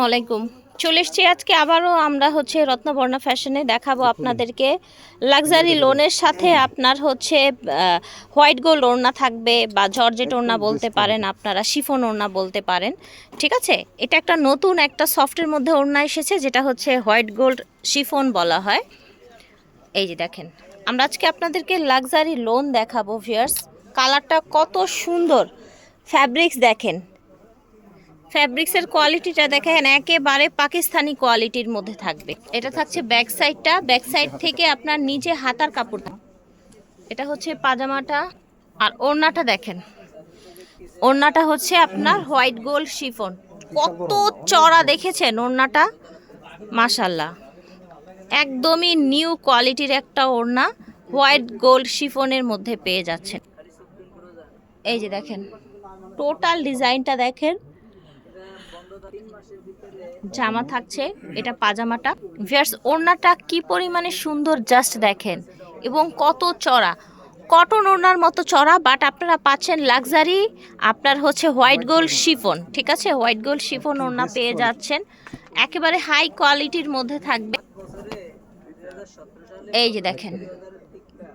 ওয়ালাইকুম চলে এসছি আজকে আবারও আমরা হচ্ছে রত্নবর্ণা ফ্যাশনে দেখাবো আপনাদেরকে। লাক্সারি লোনের সাথে আপনার হচ্ছে হোয়াইট গোল্ড ওড়না থাকবে বা জর্জেট ওড়না বলতে পারেন আপনারা শিফন ওড়না বলতে পারেন। ঠিক আছে? এটা একটা নতুন একটা সফটের মধ্যে ওড়না এসেছে, যেটা হচ্ছে হোয়াইট গোল্ড শিফন বলা হয়। এই যে দেখেন, আমরা আজকে আপনাদেরকে লাক্সারি লোন দেখাবো ভিয়ার্স কালারটা কত সুন্দর। ফ্যাব্রিক্স দেখেন ফ্যাব্রিক্সের কোয়ালিটিটা দেখেন, একেবারে পাকিস্তানি কোয়ালিটির মধ্যে থাকবে। এটা থাকছে ব্যাক সাইডটা। ব্যাক সাইড থেকে আপনার নিজে হাতার কাপড়। এটা হচ্ছে পাজামাটা। আর ওড়নাটা দেখেন। ওড়নাটা হচ্ছে আপনার হোয়াইট গোল্ড শিফন। কত চড়া দেখেছেন ওড়নাটা? মাশাল্লাহ একদমই নিউ কোয়ালিটির একটা ওড়না হোয়াইট গোল্ড শিফনের মধ্যে পেয়ে যাচ্ছেন। এই যে দেখেন, টোটাল ডিজাইনটা দেখেন। জামা থাকছে এটা পাজামাটা। ভিয়ার্স ওড়নাটা কি পরিমাণে সুন্দর জাস্ট দেখেন। এবং কত চড়া। কটন ওড়নার মতো চড়া বাট আপনারা পাচ্ছেন লাক্সারি। আপনার হচ্ছে হোয়াইট গোল্ড শিফন ঠিক আছে? হোয়াইট গোল্ড শিফন ওড়না পেয়ে যাচ্ছেন। একেবারে হাই কোয়ালিটির মধ্যে থাকবে। এই যে দেখেন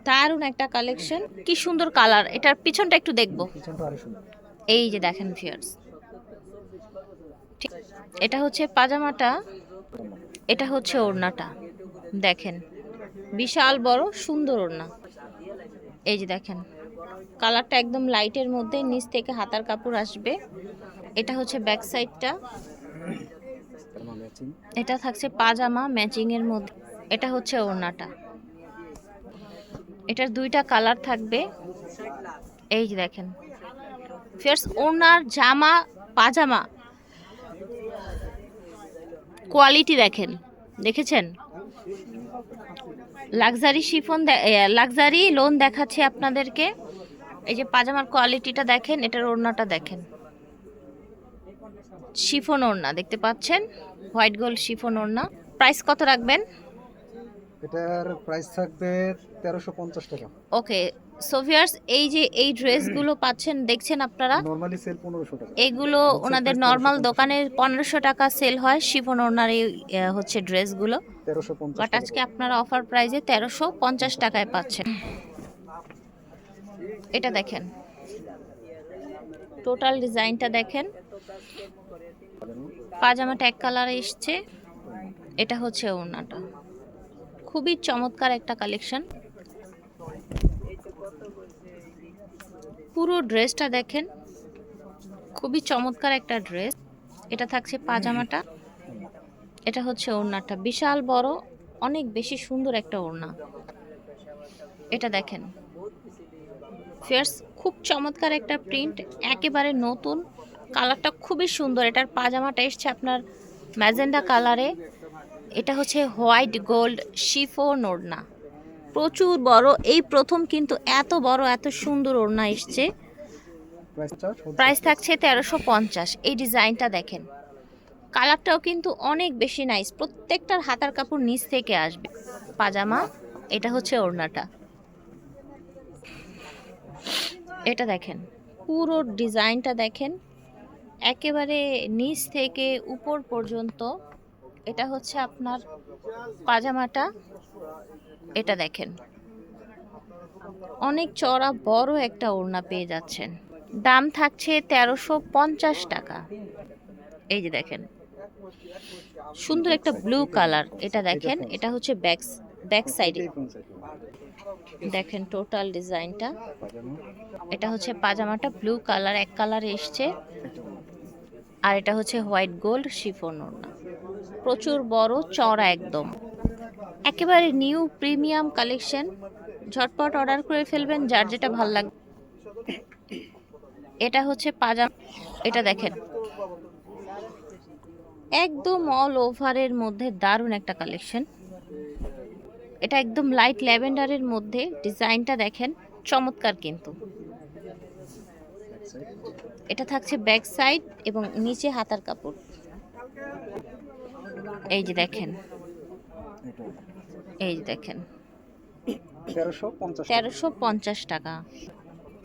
দারুণ একটা কালেকশন কি সুন্দর কালার এটার পিছনটা একটু দেখব। এই যে দেখেন ভিয়ার্স এটা হচ্ছে পাজামাটা, এটা হচ্ছে ওড়নাটা, দেখেন। বিশাল বড়, সুন্দর ওড়না। এই যে দেখেন, কালারটা একদম লাইটের মধ্যে, নিচ থেকে হাতার কাপড় আসবে। এটা হচ্ছে ব্যাক সাইডটা। এটা থাকছে পাজামা ম্যাচিং এর মধ্যে, এটা হচ্ছে ওড়নাটা। এটার দুইটা কালার থাকবে। এই যে দেখেন ফিয়ার্স ওড়নার জামা, পাজামা। কোয়ালিটি দেখেন, দেখেছেন? লাক্সারি শিফন লাক্সারি লোন দেখাচ্ছে আপনাদেরকে। এই যে পাজামার কোয়ালিটিটা দেখেন, এটার ওড়নাটা দেখেন। শিফন ওড়না, দেখতে পাচ্ছেন? হোয়াইট গোল্ড শিফন ওড়না। প্রাইস কত রাখবেন? এটার প্রাইস থাকবে তেরোশো পঞ্চাশ টাকা। ওকে সোভিয়ার্স এই যে এই ড্রেসগুলো পাচ্ছেন দেখছেন আপনারা? নর্মালি সেল পনেরোশো টাকা। এগুলো ওনাদের নর্মাল দোকানে পনেরোশো টাকা সেল হয় শিফন ওনার এই হচ্ছে ড্রেসগুলো তেরোশো পঞ্চাশ বাট আজকে আপনারা অফার প্রাইজে তেরোশো পঞ্চাশ টাকায় পাচ্ছেন। এটা দেখেন। টোটাল ডিজাইনটা দেখেন। পাজামাটা এক কালারে এসছে। এটা হচ্ছে ওড়নাটা খুবই চমৎকার একটা কালেকশন পুরো ড্রেসটা দেখেন, খুবই চমৎকার একটা ড্রেস এটা থাকছে পাজামাটা, এটা হচ্ছে ওড়নাটা। বিশাল বড়, অনেক বেশি সুন্দর একটা ওড়না। এটা দেখেন ফেয়ার্স খুব চমৎকার একটা প্রিন্ট একেবারে নতুন। কালারটা খুবই সুন্দর, এটার পাজামাটা এসছে আপনার ম্যাজেন্ডা কালারে এটা হচ্ছে হোয়াইট গোল্ড শিফোন ওড়না। প্রচুর বড়, এই প্রথম কিন্তু এত বড়, এত সুন্দর ওড়না এসছে। প্রাইস থাকছে তেরোশো পঞ্চাশ, এই ডিজাইনটা দেখেন। কালারটাও কিন্তু অনেক বেশি নাইস প্রত্যেকটার হাতার কাপড় নিচ থেকে আসবে। পাজামা, এটা হচ্ছে ওড়নাটা। এটা দেখেন, পুরো ডিজাইনটা দেখেন। একেবারে নিচ থেকে উপর পর্যন্ত এটা হচ্ছে আপনার পাজামাটা। এটা দেখেন। অনেক চড়া বড় একটা ওড়না পেয়ে যাচ্ছেন। দাম থাকছে তেরোশো পঞ্চাশ টাকা। এই যে দেখেন। সুন্দর একটা ব্লু কালার এটা দেখেন, এটা হচ্ছে ব্যাক ব্যাক সাইডে দেখেন টোটাল ডিজাইনটা এটা হচ্ছে পাজামাটা ব্লু কালার এক কালার এসছে। আর এটা হচ্ছে হোয়াইট গোল্ড শিফন ওড়না। প্রচুর বড় চড়া একদম। একেবারে নিউ প্রিমিয়াম কালেকশন। ঝটপট অর্ডার করে ফেলবেন, যার যেটা ভালো লাগবে এটা হচ্ছে পাজাম এটা দেখেন। একদম অল ওভারের মধ্যে দারুণ একটা কালেকশন। এটা একদম লাইট ল্যাভেন্ডারের মধ্যে। ডিজাইনটা দেখেন, চমৎকার কিন্তু। এটা থাকছে ব্যাক সাইড এবং নিচে হাতার কাপড়। এই যে দেখেন। এই যে দেখেন। তেরোশো পঞ্চাশ টাকা।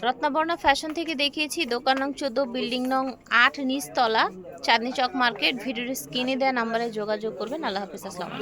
রত্নাবর্ণা ফ্যাশন থেকে দেখিয়েছি দোকান নং চোদ্দ বিল্ডিং নং আট নিচতলা চাঁদনি চক মার্কেট। ভিডিওর স্ক্রিনে দেওয়া নাম্বারে যোগাযোগ করবেন। আল্লাহ হাফিজ আসসালাম